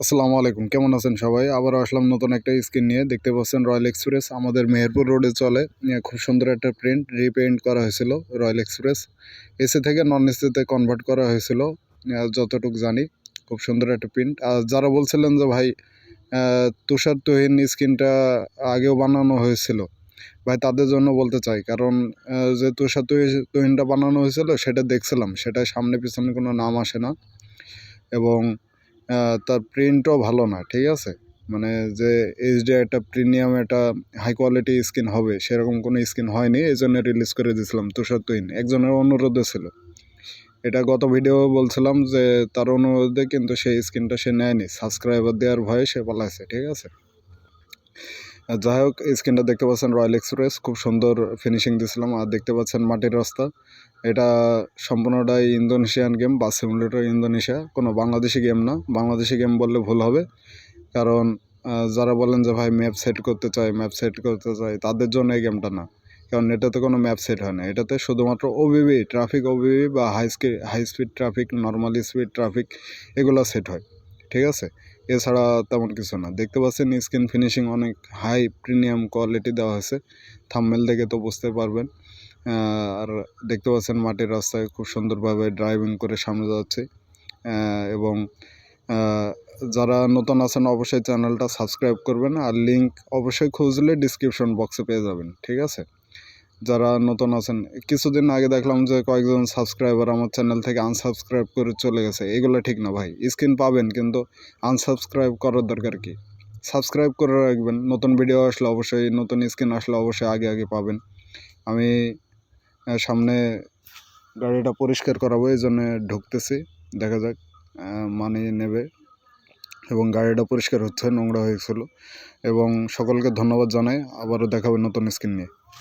আসসালামু আলাইকুম, কেমন আছেন সবাই? আবারও আসলাম নতুন একটা স্ক্রিন নিয়ে। দেখতে পাচ্ছেন রয়্যাল এক্সপ্রেস আমাদের মেহেরপুর রোডে চলে। খুব সুন্দর একটা প্রিন্ট রিপেইন্ট করা হয়েছিল রয়্যাল এক্সপ্রেস এসি থেকে নন এসিতে কনভার্ট করা হয়েছিল। যতটুকু জানি, খুব সুন্দর একটা প্রিন্ট আর যারা বলছিলেন যে, ভাই তুষার তুহিন স্ক্রিনটা আগেও বানানো হয়েছিল। ভাই, তাদের জন্য বলতে চাই, কারণ যে তুষার তুহি- তুহিনটা বানানো হয়েছিল, সেটা দেখছিলাম। সেটা সামনে পিছনে কোনো নাম আসে না। এবং তার প্রিন্টও ভালো না, ঠিক আছে? মানে যে এইচডি একটা প্রিমিয়াম একটা হাই কোয়ালিটি স্কিন হবে, সেরকম কোনো স্কিন হয়নি এই জন্য রিলিজ করে দিয়েছিলাম তুষার তুইন একজনের অনুরোধে ছিল। এটা গত ভিডিও বলছিলাম যে, তার অনুরোধে কিন্তু সেই স্কিনটা সে নেয়নি। সাবস্ক্রাইবার দেওয়ার ভয়ে সে পালাইছে, ঠিক আছে? যাই হোক স্ক্রিনটা দেখতে পাচ্ছেন রয়্যাল এক্সপ্রেস খুব সুন্দর ফিনিশিং দিয়েছিলাম আর দেখতে পাচ্ছেন মাটির রাস্তা। এটা সম্পূর্ণটাই ইন্দোনেশিয়ান গেম বা সিমুলেটর ইন্দোনেশিয়া। কোনো বাংলাদেশি গেম না। বাংলাদেশি গেম বললে ভুল হবে। কারণ যারা বলেন যে, ভাই ম্যাপ সেট করতে চাই ম্যাপ সেট করতে চাই, তাদের জন্য এই গেমটা না। কারণ, এটাতে কোনো ম্যাপ সেট হয় না। এটাতে শুধুমাত্র ওবিবি ট্রাফিক ওবিবি বা high ski high speed traffic normal speed traffic এগুলো সেট হয়। ঠিক আছে? এছাড়া তেমন কিছু না। দেখতে পাচ্ছেন স্ক্রিন ফিনিশিং অনেক হাই প্রিমিয়াম কোয়ালিটি দেওয়া হয়েছে। থাম্বেল দেখে তো বুঝতে পারবেন। আর দেখতে পাচ্ছেন, মাটির রাস্তায় খুব সুন্দরভাবে ড্রাইভিং করে সামনে যাচ্ছে। এবং যারা নতুন আছেন, অবশ্যই চ্যানেলটা সাবস্ক্রাইব করবেন। আর লিঙ্ক অবশ্যই খুঁজলে ডিসক্রিপশন বক্সে পেয়ে যাবেন। ঠিক আছে? যারা নতুন আছেন, কিছুদিন আগে দেখলাম যে কয়েকজন সাবস্ক্রাইবার আমার চ্যানেল থেকে আনসাবস্ক্রাইব করে চলে গেছে। এগুলো ঠিক না ভাই স্ক্রিন পাবেন কিন্তু আনসাবস্ক্রাইব করার দরকার কি? সাবস্ক্রাইব করে রাখবেন, নতুন ভিডিও আসলে অবশ্যই, নতুন স্ক্রিন আসলে অবশ্যই আগে আগে পাবেন। আমি সামনে গাড়িটা পরিষ্কার করাবো, এই জন্য ঢুকতেছি, দেখা যাক মানি নেবে। এবং গাড়িটা পরিষ্কার হচ্ছে, নোংরা হয়েছিল এবং সকলকে ধন্যবাদ জানাই, আবারও দেখাবে নতুন স্ক্রিন নিয়ে।